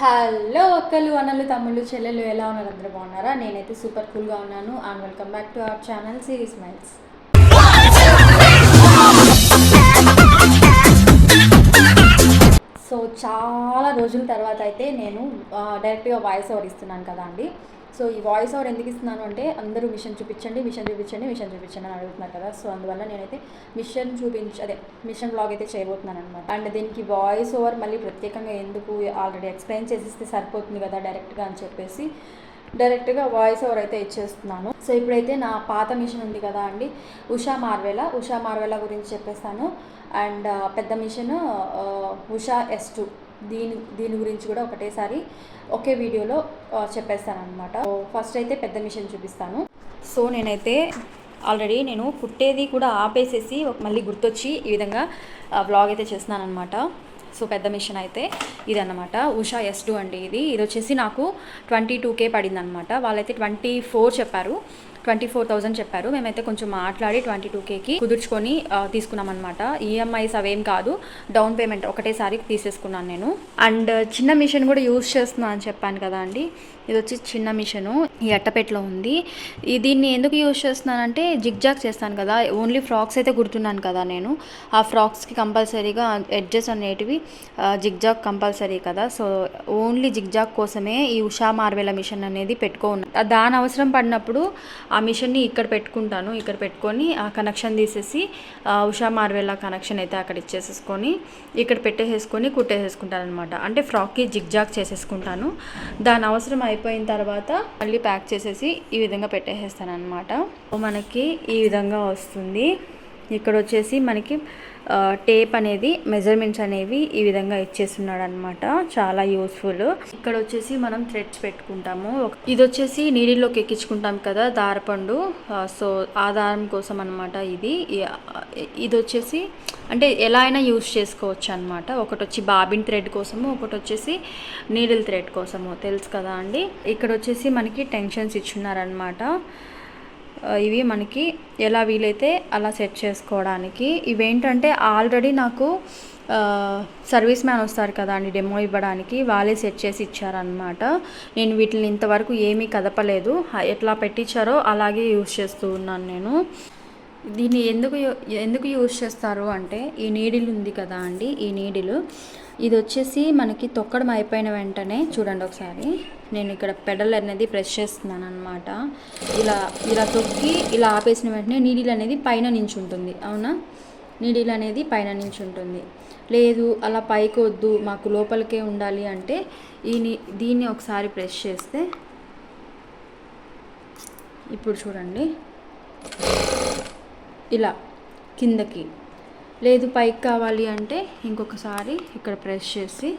Hello అక్కలు అన్నలు తమ్ముళ్ళు చెల్లెలు ఎలా ఉన్నారు? అందరూ బాగున్నారా? నేనైతే సూపర్ కూల్గా ఉన్నాను. And welcome back to our channel series miles so చాలా రోజుల తర్వాత అయితే నేను డైరెక్ట్గా వాయిస్ ఓవర్ ఇస్తున్నాను కదా అండి. సో ఈ వాయిస్ ఓవర్ ఎందుకు ఇస్తున్నాను అంటే అందరూ మిషన్ చూపించండి మిషన్ చూపించండి మిషన్ చూపించండి అని అడుగుతున్నారు కదా. సో అందువల్ల నేనైతే మిషన్ చూపించ అదే మిషన్ బ్లాగ్ అయితే చేయబోతున్నాను అనమాట అండ్ దీనికి వాయిస్ ఓవర్ మళ్ళీ ప్రత్యేకంగా ఎందుకు ఆల్రెడీ ఎక్స్ప్లెయిన్ చేసిస్తే సరిపోతుంది కదా డైరెక్ట్గా అని చెప్పేసి డైరెక్ట్గా వాయిస్ ఓవర్ అయితే ఇచ్చేస్తున్నాను. సో ఇప్పుడైతే నా పాత మిషన్ ఉంది కదా అండి ఉషా మార్వేలా. ఉషా మార్వేలా గురించి చెప్పేస్తాను. అండ్ పెద్ద మిషన్ ఉషా ఎస్ టూ దీని దీని గురించి కూడా ఒకటేసారి ఒకే వీడియోలో చెప్పేస్తాను అనమాట ఫస్ట్ అయితే పెద్ద మిషన్ చూపిస్తాను. సో నేనైతే ఆల్రెడీ నేను కుట్టేది కూడా ఆపేసేసి మళ్ళీ గుర్తొచ్చి ఈ విధంగా బ్లాగ్ అయితే చేస్తున్నాను అనమాట సో పెద్ద మిషన్ అయితే ఇదన్నమాట. ఉషా ఎస్ టూ అండి ఇది. ఇది వచ్చేసి నాకు ట్వంటీ టూ కే పడింది అనమాట వాళ్ళైతే ట్వంటీ ఫోర్ చెప్పారు. ట్వంటీ ఫోర్ థౌసండ్ చెప్పారు. మేమైతే కొంచెం మాట్లాడి ట్వంటీ టూ కేకి కుదుర్చుకొని తీసుకున్నాం అనమాట ఈఎంఐస్ అవేం కాదు. డౌన్ పేమెంట్ ఒకటేసారి తీసేసుకున్నాను నేను. అండ్ చిన్న మిషన్ కూడా యూస్ చేస్తున్నాను అని చెప్పాను కదా అండి. ఇది వచ్చి చిన్న మిషను ఈ అట్టపెట్టలో ఉంది. దీన్ని ఎందుకు యూజ్ చేస్తున్నానంటే జిగ్జాగ్ చేస్తాను కదా. ఓన్లీ ఫ్రాక్స్ అయితే కుడుతున్నాను కదా నేను. ఆ ఫ్రాక్స్కి కంపల్సరీగా ఎడ్జెస్ అనేటివి జిగ్జాగ్ కంపల్సరీ కదా. సో ఓన్లీ జిగ్జాగ్ కోసమే ఈ ఉషా మార్వెల మిషన్ అనేది పెట్టుకోన్నాను దాని అవసరం పడినప్పుడు ఆ మిషన్ని ఇక్కడ పెట్టుకుంటాను. ఇక్కడ పెట్టుకొని ఆ కనెక్షన్ తీసేసి ఉషా మార్వెల కనెక్షన్ అయితే అక్కడ ఇచ్చేసేసుకొని ఇక్కడ పెట్టేసేసుకొని కుట్టేసేసుకుంటాను అనమాట అంటే ఫ్రాక్కి జిగ్జాగ్ చేసేసుకుంటాను. దాని అవసరం అయిపోయిన తర్వాత మళ్ళీ ప్యాక్ చేసేసి ఈ విధంగా పెట్టేసేస్తాను అనమాట మనకి ఈ విధంగా వస్తుంది. ఇక్కడ వచ్చేసి మనకి టేప్ అనేది మెజర్మెంట్స్ అనేవి ఈ విధంగా ఇచ్చేస్తున్నాడు అనమాట చాలా యూస్ఫుల్ ఇక్కడ వచ్చేసి మనం థ్రెడ్స్ పెట్టుకుంటాము. ఇది వచ్చేసి నీడిల్లోకి ఎక్కించుకుంటాం కదా దారపండు. సో ఆ దారం కోసం అనమాట ఇది ఇది వచ్చేసి అంటే ఎలా అయినా యూస్ చేసుకోవచ్చు అనమాట ఒకటి వచ్చి బాబిన్ థ్రెడ్ కోసము ఒకటి వచ్చేసి నీడిల్ థ్రెడ్ కోసము. తెలుసు కదా అండి? ఇక్కడ వచ్చేసి మనకి టెన్షన్స్ ఇచ్చున్నారనమాట ఇవి మనకి ఎలా వీలైతే అలా సెట్ చేసుకోవడానికి. ఇవేంటంటే ఆల్రెడీ నాకు సర్వీస్ మ్యాన్ వస్తారు కదా అండి డెమో ఇవ్వడానికి. వాళ్ళే సెట్ చేసి ఇచ్చారనమాట నేను వీటిని ఇంతవరకు ఏమీ కదపలేదు. ఎట్లా పెట్టించారో అలాగే యూస్ చేస్తూ ఉన్నాను నేను. దీన్ని ఎందుకు యూ- ఎందుకు యూజ్ చేస్తారు అంటే ఈ నీడిల్ ఉంది కదా అండి ఈ నీడిలు. ఇది వచ్చేసి మనకి తొక్కడం అయిపోయిన వెంటనే చూడండి ఒకసారి. నేను ఇక్కడ పెడల్ అనేది ప్రెస్ చేస్తున్నాను అనమాట ఇలా ఇలా తొక్కి ఇలా ఆపేసిన వెంటనే నీడిల్ అనేది పైన నుంచి ఉంటుంది. అవునా? నీడిల్ అనేది పైన నుంచి ఉంటుంది. లేదు అలా పైకి వద్దు మాకు లోపలికే ఉండాలి అంటే ఈ నీ- దీన్ని ఒకసారి ప్రెస్ చేస్తే ఇప్పుడు చూడండి. ఇలా కిందకి. లేదు పైకి కావాలి అంటే ఇంకొకసారి ఇక్కడ ప్రెస్ చేసి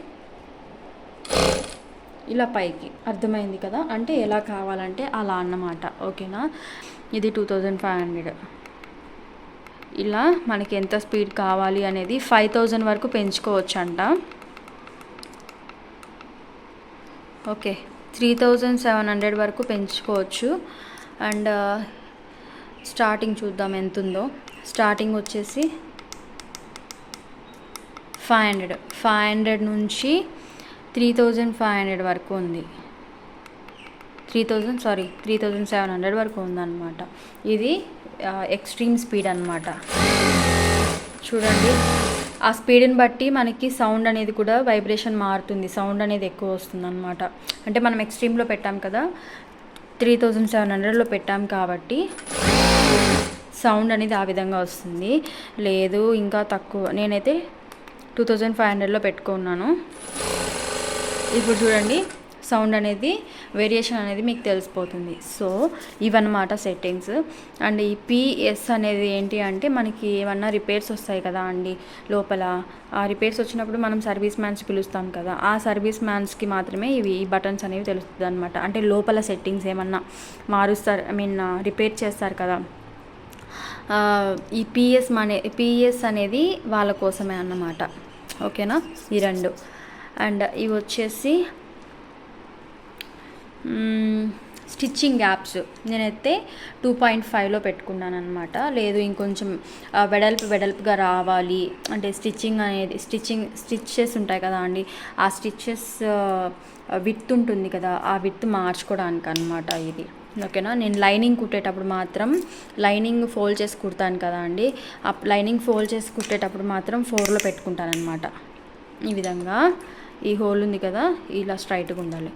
ఇలా పైకి. అర్థమైంది కదా? అంటే ఎలా కావాలంటే అలా అన్నమాట. ఓకేనా? ఇది టూ థౌజండ్ ఫైవ్ హండ్రెడ్. ఇలా మనకి ఎంత స్పీడ్ కావాలి అనేది ఫైవ్ థౌజండ్ వరకు పెంచుకోవచ్చు అంట okay. Three thousand seven hundred వరకు పెంచుకోవచ్చు. అండ్ స్టార్టింగ్ చూద్దాం ఎంత ఉందో స్టార్టింగ్ వచ్చేసి ఫైవ్ హండ్రెడ్. ఫైవ్ హండ్రెడ్ నుంచి త్రీ థౌజండ్ ఫైవ్ హండ్రెడ్ వరకు ఉంది. Three thousand sorry three thousand seven hundred వరకు ఉందన్నమాట. ఇది ఎక్స్ట్రీమ్ స్పీడ్ అనమాట చూడండి. ఆ స్పీడ్ని బట్టి మనకి సౌండ్ అనేది కూడా వైబ్రేషన్ మారుతుంది. సౌండ్ అనేది ఎక్కువ వస్తుంది అనమాట అంటే మనం ఎక్స్ట్రీమ్లో పెట్టాం కదా త్రీ థౌజండ్ సెవెన్ హండ్రెడ్లో పెట్టాం కాబట్టి సౌండ్ అనేది ఆ విధంగా వస్తుంది. లేదు ఇంకా తక్కువ. నేనైతే టూ థౌజండ్ ఫైవ్ హండ్రెడ్లో పెట్టుకున్నాను. ఇప్పుడు చూడండి సౌండ్ అనేది వేరియేషన్ అనేది మీకు తెలిసిపోతుంది. సో ఇవన్నమాట సెట్టింగ్స్. అండ్ ఈ పిఎస్ అనేది ఏంటి అంటే మనకి ఏమన్నా రిపేర్స్ వస్తాయి కదా అండి లోపల. ఆ రిపేర్స్ వచ్చినప్పుడు మనం సర్వీస్ మ్యాన్స్ పిలుస్తాం కదా ఆ సర్వీస్ మ్యాన్స్కి మాత్రమే ఇవి ఈ బటన్స్ అనేవి తెలుస్తుంది అనమాట అంటే లోపల సెట్టింగ్స్ ఏమన్నా మారుస్తారు ఐ మీన్ రిపేర్ చేస్తారు కదా. ఈ పిఎస్ అనే పిఎస్ అనేది వాళ్ళ కోసమే అన్నమాట. ఓకేనా? ఈ రెండు. అండ్ ఇవి వచ్చేసి స్టిచ్చింగ్ యాప్స్. నేనైతే టూ పాయింట్ ఫైవ్లో పెట్టుకున్నాను అనమాట లేదు ఇంకొంచెం వెడల్పు వెడల్పుగా రావాలి. అంటే స్టిచ్చింగ్ అనేది స్టిచ్చింగ్ స్టిచ్చెస్ ఉంటాయి కదా అండి. ఆ స్టిచ్చెస్ విత్ ఉంటుంది కదా ఆ విత్ మార్చుకోవడానికి అనమాట ఇది. ఓకేనా? నేను లైనింగ్ కుట్టేటప్పుడు మాత్రం లైనింగ్ ఫోల్డ్ చేసి కుడతాను కదా అండి. ఆ లైనింగ్ ఫోల్డ్ చేసి కుట్టేటప్పుడు మాత్రం ఫోర్లో పెట్టుకుంటాను అనమాట ఈ విధంగా ఈ హోల్ ఉంది కదా ఇలా స్ట్రైట్గా ఉండాలి.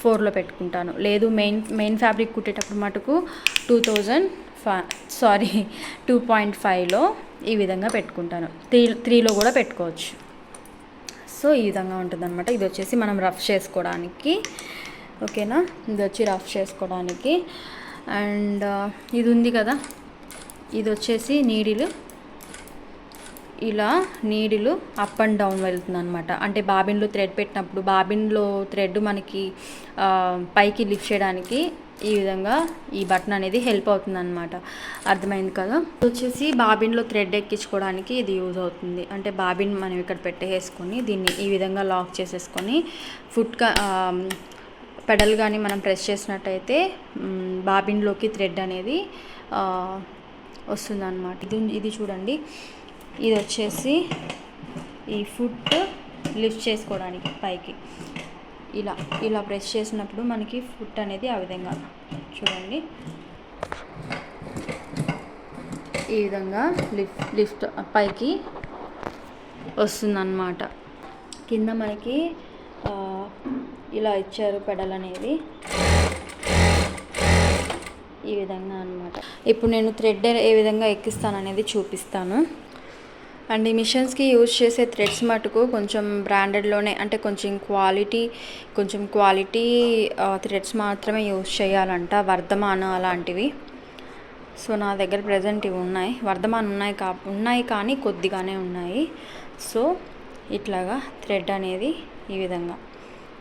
ఫోర్లో పెట్టుకుంటాను. లేదు మెయిన్ మెయిన్ ఫ్యాబ్రిక్ కుట్టేటప్పుడు మటుకు two thousand five sorry two point ఫైవ్లో ఈ విధంగా పెట్టుకుంటాను. త్రీ త్రీలో కూడా పెట్టుకోవచ్చు. సో ఈ విధంగా ఉంటుందన్నమాట. ఇది వచ్చేసి మనం రఫ్ చేసుకోవడానికి ఓకేనా? ఇది వచ్చి రఫ్ చేసుకోవడానికి. అండ్ ఇది ఉంది కదా? ఇది వచ్చేసి నీడిలు. ఇలా నీడిలు అప్ అండ్ డౌన్ వెళ్తుంది అనమాట అంటే బాబిన్లో థ్రెడ్ పెట్టినప్పుడు బాబిన్లో థ్రెడ్ మనకి పైకి లిఫ్ట్ చేయడానికి ఈ విధంగా ఈ బటన్ అనేది హెల్ప్ అవుతుంది అనమాట అర్థమైంది కదా? వచ్చేసి బాబిన్లో థ్రెడ్ ఎక్కించుకోవడానికి ఇది యూజ్ అవుతుంది. అంటే బాబిన్ మనం ఇక్కడ పెట్టేసుకొని దీన్ని ఈ విధంగా లాక్ చేసేసుకొని ఫుట్ పెడల్ కానీ మనం ప్రెస్ చేసినట్టయితే బాబిన్లోకి థ్రెడ్ అనేది వస్తుందన్నమాట. ఇది ఇది చూడండి. ఇది వచ్చేసి ఈ ఫుట్ లిఫ్ట్ చేసుకోవడానికి పైకి. ఇలా ఇలా ప్రెస్ చేసినప్పుడు మనకి ఫుట్ అనేది ఆ విధంగా చూడండి. ఈ విధంగా లిఫ్ట్ లిఫ్ట్ పైకి వస్తుందన్నమాట. కింద మనకి ఇలా ఇచ్చారు పెడల్ అనేది ఈ విధంగా అన్నమాట. ఇప్పుడు నేను థ్రెడ్ ఏ విధంగా ఎక్కిస్తాను అనేది చూపిస్తాను. అండ్ ఈ మిషన్స్కి యూజ్ చేసే థ్రెడ్స్ మటుకు కొంచెం బ్రాండెడ్లోనే అంటే కొంచెం క్వాలిటీ కొంచెం క్వాలిటీ థ్రెడ్స్ మాత్రమే యూజ్ చేయాలంట వర్ధమాన అలాంటివి. సో నా దగ్గర ప్రజెంట్ ఇవి ఉన్నాయి. వర్ధమాన్ ఉన్నాయి కా ఉన్నాయి కానీ కొద్దిగానే ఉన్నాయి. సో ఇట్లాగా థ్రెడ్ అనేది ఈ విధంగా.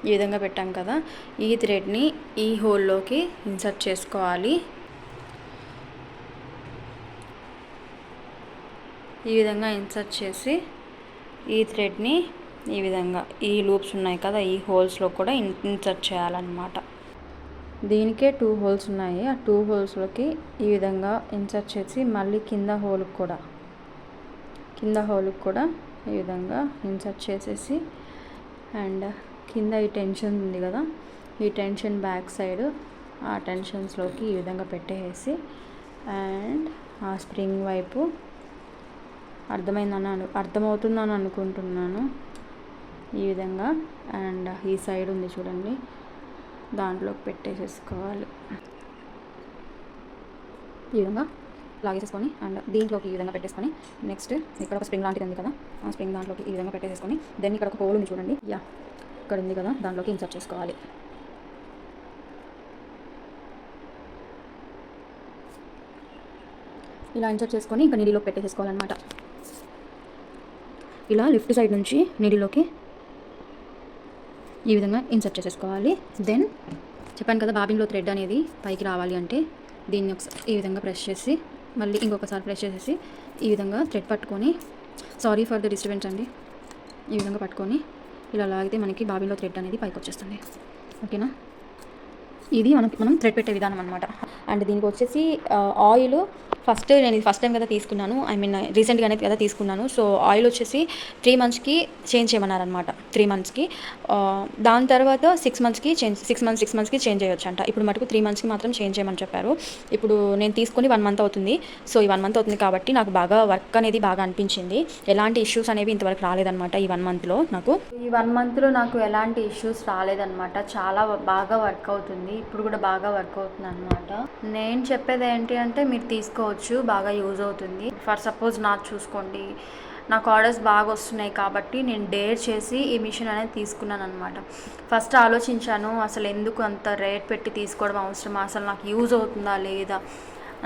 ఈ విధంగా పెట్టాం కదా. ఈ థ్రెడ్ని ఈ హోల్లోకి ఇన్సర్ట్ చేసుకోవాలి. ఈ విధంగా ఇన్సర్ట్ చేసి ఈ థ్రెడ్ని ఈ విధంగా ఈ లూప్స్ ఉన్నాయి కదా ఈ హోల్స్లో కూడా ఇన్ ఇన్సర్ట్ చేయాలన్నమాట. దీనికే టూ హోల్స్ ఉన్నాయి. ఆ టూ హోల్స్లోకి ఈ విధంగా ఇన్సర్ట్ చేసి మళ్ళీ కింద హోల్కి కూడా కింద హోల్కి కూడా ఈ విధంగా ఇన్సర్ట్ చేసేసి అండ్ కింద ఈ టెన్షన్ ఉంది కదా ఈ టెన్షన్ బ్యాక్ సైడ్ ఆ టెన్షన్స్లోకి ఈ విధంగా పెట్టేసి అండ్ ఆ స్ప్రింగ్ వైపు అర్థమైందని అను అర్థమవుతుందని అనుకుంటున్నాను ఈ విధంగా అండ్ ఈ సైడ్ ఉంది చూడండి దాంట్లోకి పెట్టేసేసుకోవాలి. ఈ విధంగా లాగేసేసుకొని అండ్ దీంట్లోకి ఈ విధంగా పెట్టేసుకొని నెక్స్ట్ ఇక్కడ ఒక స్ప్రింగ్ లాంటిది ఉంది కదా ఆ స్ప్రింగ్ దాంట్లోకి ఈ విధంగా పెట్టేసేసుకొని దెన్ ఇక్కడ ఒక హోల్ ఉంది చూడండి యా ఇక్కడ ఉంది కదా దాంట్లోకి ఇన్సర్ట్ చేసుకోవాలి. ఇలా ఇన్సర్ట్ చేసుకొని ఇంకా నీడిలోకి పెట్టేసేసుకోవాలన్నమాట. ఇలా లెఫ్ట్ సైడ్ నుంచి నీడిలోకి ఈ విధంగా ఇన్సర్ట్ చేసేసుకోవాలి. దెన్ చెప్పాను కదా బాబిన్లో థ్రెడ్ అనేది పైకి రావాలి అంటే దీన్ని ఒకసారి ఈ విధంగా ప్రెస్ చేసి మళ్ళీ ఇంకొకసారి ప్రెస్ చేసేసి ఈ విధంగా థ్రెడ్ పట్టుకొని సారీ ఫర్ ద డిస్టర్బెన్స్ అండి ఈ విధంగా పట్టుకొని ఇలా లాగితే మనకి బాబీలో థ్రెడ్ అనేది పైకి వచ్చేస్తుంది. ఓకేనా? ఇది మనకి మనం థ్రెడ్ పెట్టే విధానం అనమాట అండ్ దీనికి వచ్చేసి ఆయిల్ ఫస్ట్ నేను ఇది ఫస్ట్ టైం కదా తీసుకున్నాను. ఐ మీన్ రీసెంట్గానే కదా తీసుకున్నాను. సో ఆయిల్ వచ్చేసి త్రీ మంత్స్కి చేంజ్ చేయమన్నారనమాట త్రీ మంత్స్కి దాని తర్వాత సిక్స్ మంత్స్కి చేంజ్ సిక్స్ మంత్స్ సిక్స్ మంత్స్కి చేంజ్ చేయొచ్చు అంట ఇప్పుడు మటుకు త్రీ మంత్స్కి మాత్రం చేంజ్ చేయమని చెప్పారు. ఇప్పుడు నేను తీసుకుని వన్ మంత్ అవుతుంది. సో ఈ వన్ మంత్ అవుతుంది కాబట్టి నాకు బాగా వర్క్ అనేది బాగా అనిపించింది. ఎలాంటి ఇష్యూస్ అనేవి ఇంతవరకు రాలేదనమాట ఈ వన్ మంత్లో నాకు. ఈ వన్ మంత్లో నాకు ఎలాంటి ఇష్యూస్ రాలేదనమాట చాలా బాగా వర్క్ అవుతుంది. ఇప్పుడు కూడా బాగా వర్క్ అవుతుంది అనమాట నేను చెప్పేది ఏంటి అంటే మీరు తీసుకోవచ్చు. బాగా యూజ్ అవుతుంది. ఫర్ సపోజ్ నాకు చూసుకోండి. నాకు ఆర్డర్స్ బాగా వస్తున్నాయి కాబట్టి నేను డేర్ చేసి ఈ మిషన్ అనేది తీసుకున్నాను అనమాట ఫస్ట్ ఆలోచించాను అసలు ఎందుకు అంత రేట్ పెట్టి తీసుకోవడం అవసరమా? అసలు నాకు యూజ్ అవుతుందా లేదా?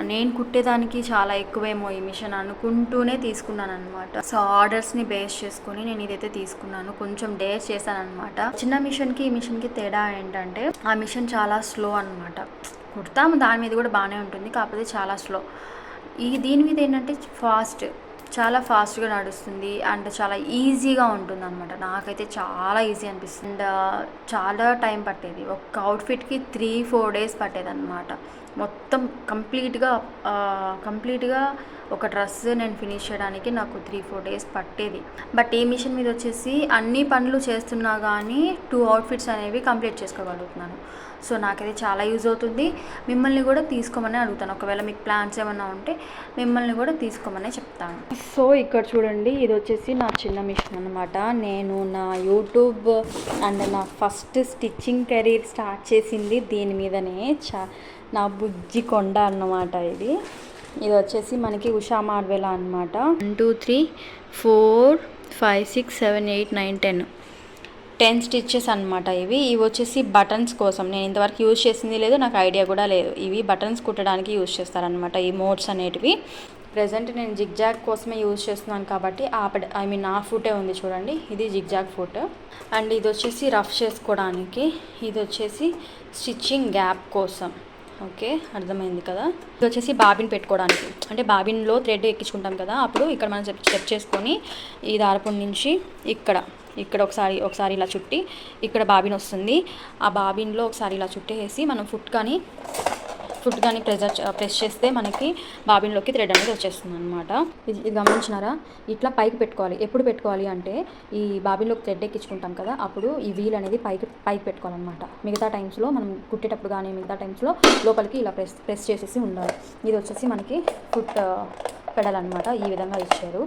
నేను కుట్టేదానికి చాలా ఎక్కువేమో ఈ మిషన్ అనుకుంటూనే తీసుకున్నాను అనమాట సో ఆర్డర్స్ని బేస్ చేసుకొని నేను ఇదైతే తీసుకున్నాను. కొంచెం డేర్ చేశాను అనమాట చిన్న మిషన్కి ఈ మిషన్కి తేడా ఏంటంటే ఆ మిషన్ చాలా స్లో అనమాట కుడతాము దాని మీద కూడా బాగానే ఉంటుంది. కాకపోతే చాలా స్లో. ఈ దీని మీద ఏంటంటే ఫాస్ట్ చాలా ఫాస్ట్గా నడుస్తుంది అండ్ చాలా ఈజీగా ఉంటుంది అనమాట నాకైతే చాలా ఈజీ అనిపిస్తుంది. అండ్ చాలా టైం పట్టేది. ఒక అవుట్ఫిట్కి త్రీ ఫోర్ డేస్ పట్టేది అనమాట మొత్తం కంప్లీట్గా కంప్లీట్గా ఒక డ్రెస్ నేను ఫినిష్ చేయడానికి నాకు త్రీ ఫోర్ డేస్ పట్టేది. బట్ ఈ మిషన్ మీద వచ్చేసి అన్ని పనులు చేస్తున్నా కానీ టూ అవుట్ఫిట్స్ అనేవి కంప్లీట్ చేసుకోగలుగుతున్నాను. సో నాకైతే చాలా యూజ్ అవుతుంది. మిమ్మల్ని కూడా తీసుకోమని అడుగుతాను. ఒకవేళ మీకు ప్లాన్స్ ఏమైనా ఉంటే మిమ్మల్ని కూడా తీసుకోమని చెప్తాను. సో ఇక్కడ చూడండి. ఇది వచ్చేసి నా చిన్న మిషన్ అనమాట నేను నా యూట్యూబ్ అండ్ నా ఫస్ట్ స్టిచ్చింగ్ కెరీర్ స్టార్ట్ చేసింది దీని మీదనే. చా నా బుజ్జి కొండ అన్నమాట ఇది. ఇది వచ్చేసి మనకి ఉషా మార్వెలా అనమాట one two three four five six seven eight nine ten. Ten stitches అనమాట ఇవి. ఇవి వచ్చేసి బటన్స్ కోసం. నేను ఇంతవరకు యూజ్ చేసింది లేదు నాకు ఐడియా కూడా లేదు. ఇవి బటన్స్ కుట్టడానికి యూజ్ చేస్తారనమాట ఈ మోడ్స్ అనేటివి. ప్రజెంట్ నేను జిగ్జాగ్ కోసమే యూజ్ చేస్తున్నాను కాబట్టి ఆ ఐ మీన్ ఆ ఫుటే ఉంది చూడండి. ఇది జిగ్జాగ్ ఫుట్. అండ్ ఇది వచ్చేసి రఫ్ చేసుకోవడానికి. ఇది వచ్చేసి స్టిచ్చింగ్ గ్యాప్ కోసం. ఓకే అర్థమైంది కదా. ఇది వచ్చేసి బాబిన్ పెట్టుకోవడానికి. అంటే బాబిన్లో థ్రెడ్ ఎక్కించుకుంటాం కదా అప్పుడు ఇక్కడ మనం స్టెప్ చేసుకొని ఈ దారపు నుంచి ఇక్కడ ఇక్కడ ఒకసారి ఒకసారి ఇలా చుట్టి ఇక్కడ బాబిన్ వస్తుంది. ఆ బాబిన్లో ఒకసారి ఇలా చుట్టేసి మనం ఫుట్ కానీ ఫుడ్ కానీ ప్రెజర్ ప్రెస్ చేస్తే మనకి బాబిన్లోకి థ్రెడ్ అనేది వచ్చేస్తుంది అనమాట ఇది ఇది గమనించినారా? ఇట్లా పైకి పెట్టుకోవాలి. ఎప్పుడు పెట్టుకోవాలి అంటే ఈ బాబిన్లోకి థ్రెడ్ ఎక్కించుకుంటాం కదా అప్పుడు ఈ వీల్ అనేది పైకి పైకి పెట్టుకోవాలన్నమాట. మిగతా టైమ్స్లో మనం కుట్టేటప్పుడు కానీ మిగతా టైమ్స్లో లోపలికి ఇలా ప్రెస్ ప్రెస్ చేసేసి ఉండాలి. ఇది వచ్చేసి మనకి ఫుట్ పెడల్ అనమాట ఈ విధంగా ఇచ్చారు.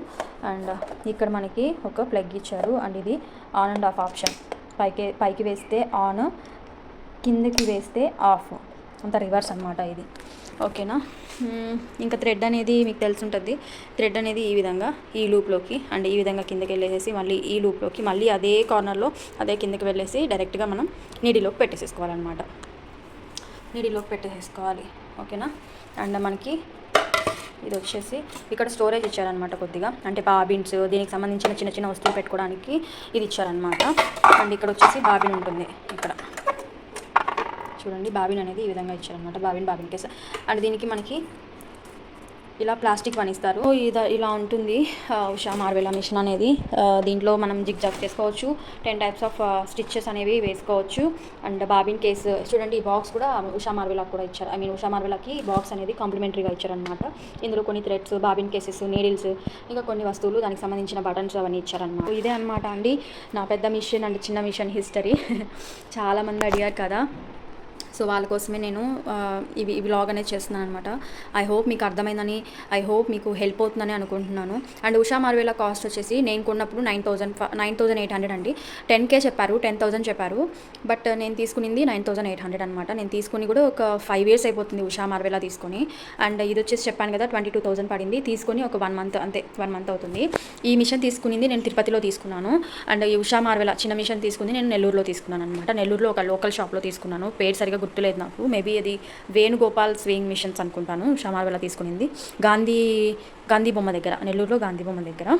అండ్ ఇక్కడ మనకి ఒక ప్లగ్ ఇచ్చారు. అండ్ ఇది ఆన్ అండ్ ఆఫ్ ఆప్షన్. పైకి పైకి వేస్తే ఆన్ కిందకి వేస్తే ఆఫ్. అంత రివర్స్ అనమాట ఇది. ఓకేనా? ఇంకా థ్రెడ్ అనేది మీకు తెలిసి ఉంటుంది థ్రెడ్ అనేది ఈ విధంగా ఈ లూప్లోకి అండ్ ఈ విధంగా కిందకి వెళ్ళేసి మళ్ళీ ఈ లూప్లోకి మళ్ళీ అదే కార్నర్లో అదే కిందకి వెళ్ళేసి డైరెక్ట్గా మనం నీడిలోకి పెట్టేసేసుకోవాలన్నమాట. నీడిలోకి పెట్టేసేసుకోవాలి. ఓకేనా? అండ్ మనకి ఇది వచ్చేసి ఇక్కడ స్టోరేజ్ ఇచ్చారనమాట కొద్దిగా. అంటే బాబిన్స్ దీనికి సంబంధించిన చిన్న చిన్న వస్తువులు పెట్టుకోవడానికి ఇది ఇచ్చారనమాట అండ్ ఇక్కడ వచ్చేసి బాబిన్ ఉంటుంది. ఇక్కడ. చూడండి బాబిన్ అనేది ఈ విధంగా ఇచ్చారనమాట బాబిన్ బాబిన్ కేసు. అండ్ దీనికి మనకి ఇలా ప్లాస్టిక్ వన్ ఇస్తారు. ఇది ఇలా ఉంటుంది ఉషా మార్వెలా మిషన్ అనేది. దీంట్లో మనం జిగ్ జాగ్ చేసుకోవచ్చు. టెన్ టైప్స్ ఆఫ్ స్టిచ్చెస్ అనేవి వేసుకోవచ్చు. అండ్ బాబిన్ కేస్ చూడండి ఈ బాక్స్ కూడా ఉషా మార్వెలా కూడా ఇచ్చారు. ఐ మీన్ ఉషా మార్వెలాకి బాక్స్ అనేది కాంప్లిమెంటరీగా ఇచ్చారనమాట ఇందులో కొన్ని థ్రెడ్స్ బాబిన్ కేసెస్ నీడిల్స్ ఇంకా కొన్ని వస్తువులు దానికి సంబంధించిన బటన్స్ అవన్నీ ఇచ్చారనమాట ఇదే అనమాట అండి నా పెద్ద మిషన్ అండ్ చిన్న మిషన్ హిస్టరీ. చాలామంది అడిగారు కదా. సో వాళ్ళ కోసమే నేను ఇవి ఇవి లాగ్ అనేది చేస్తున్నాను అనమాట ఐ హోప్ మీకు అర్థమైందని ఐ హోప్ మీకు హెల్ప్ అవుతుందని అనుకుంటున్నాను. అండ్ ఉషా మార్వేల కాస్ట్ వచ్చేసి నేను కొన్నప్పుడు nine thousand nine thousand eight hundred అండి. టెన్ కే చెప్పారు టెన్ థౌసండ్ చెప్పారు. బట్ నేను తీసుకునింది నైన్ థౌసండ్ ఎయిట్ హండ్రెడ్ అనమాట నేను తీసుకుని కూడా ఒక ఫైవ్ ఇయర్స్ అయిపోతుంది ఉషా మార్వేలా తీసుకొని. అండ్ ఇది వచ్చేసి చెప్పాను కదా ట్వంటీ టూ థౌసండ్ పడింది. తీసుకొని ఒక వన్ మంత్ అంతే వన్ మంత్ అవుతుంది. ఈ మిషన్ తీసుకునింది నేను తిరుపతిలో తీసుకున్నాను. అండ్ ఈ ఉషా మార్వెల చిన్న మిషన్ తీసుకుంది నేను నెల్లూరులో తీసుకున్నాను అనమాట నెల్లూరులో ఒక లోకల్ షాప్లో తీసుకున్నాను. పేరు సరిగా గుర్తులేదు నాకు. మేబీ అది వేణుగోపాల్ స్వేయింగ్ మిషన్స్ అనుకుంటాను ఉషా తీసుకునింది. గాంధీ గాంధీ బొమ్మ దగ్గర నెల్లూరులో గాంధీ బొమ్మ దగ్గర.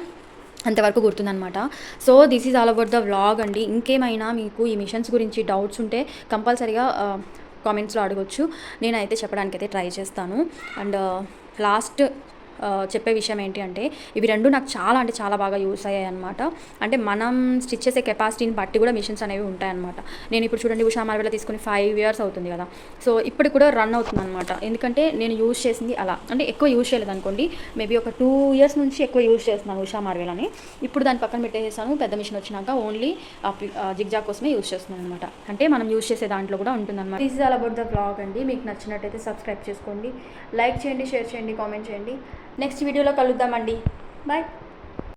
అంతవరకు గుర్తుందనమాట so this is all about the vlog అండి. ఇంకేమైనా మీకు ఈ మిషన్స్ గురించి డౌట్స్ ఉంటే కంపల్సరీగా కామెంట్స్లో అడగొచ్చు. నేనైతే చెప్పడానికి అయితే ట్రై చేస్తాను. అండ్ లాస్ట్ చెప్పే విషయం ఏంటి అంటే ఇవి రెండు నాకు చాలా అంటే చాలా బాగా యూస్ అయ్యాయి అనమాట అంటే మనం స్టిచ్ చేసే కెపాసిటీని బట్టి కూడా మిషన్స్ అనేవి ఉంటాయన్నమాట. నేను ఇప్పుడు చూడండి ఉషా మార్వెల తీసుకుని ఫైవ్ ఇయర్స్ అవుతుంది కదా. సో ఇప్పుడు కూడా రన్ అవుతుంది అనమాట ఎందుకంటే నేను యూజ్ చేసింది అలా. అంటే ఎక్కువ యూజ్ చేయలేదు అనుకోండి మేబీ ఒక టూ ఇయర్స్ నుంచి ఎక్కువ యూజ్ చేస్తున్నాను ఉషా మార్వెలని ఇప్పుడు దాని పక్కన పెట్టేసాను పెద్ద మిషన్ వచ్చినాక ఓన్లీ జిగ్జా కోసమే యూజ్ చేస్తున్నాను అనమాట అంటే మనం యూజ్ చేసే దాంట్లో కూడా ఉంటుందన్నమాట. This is all about the vlog అండి. మీకు నచ్చినట్టయితే సబ్స్క్రైబ్ చేసుకోండి. లైక్ చేయండి షేర్ చేయండి కామెంట్ చేయండి. నెక్స్ట్ వీడియోలో కలుద్దామండి. బాయ్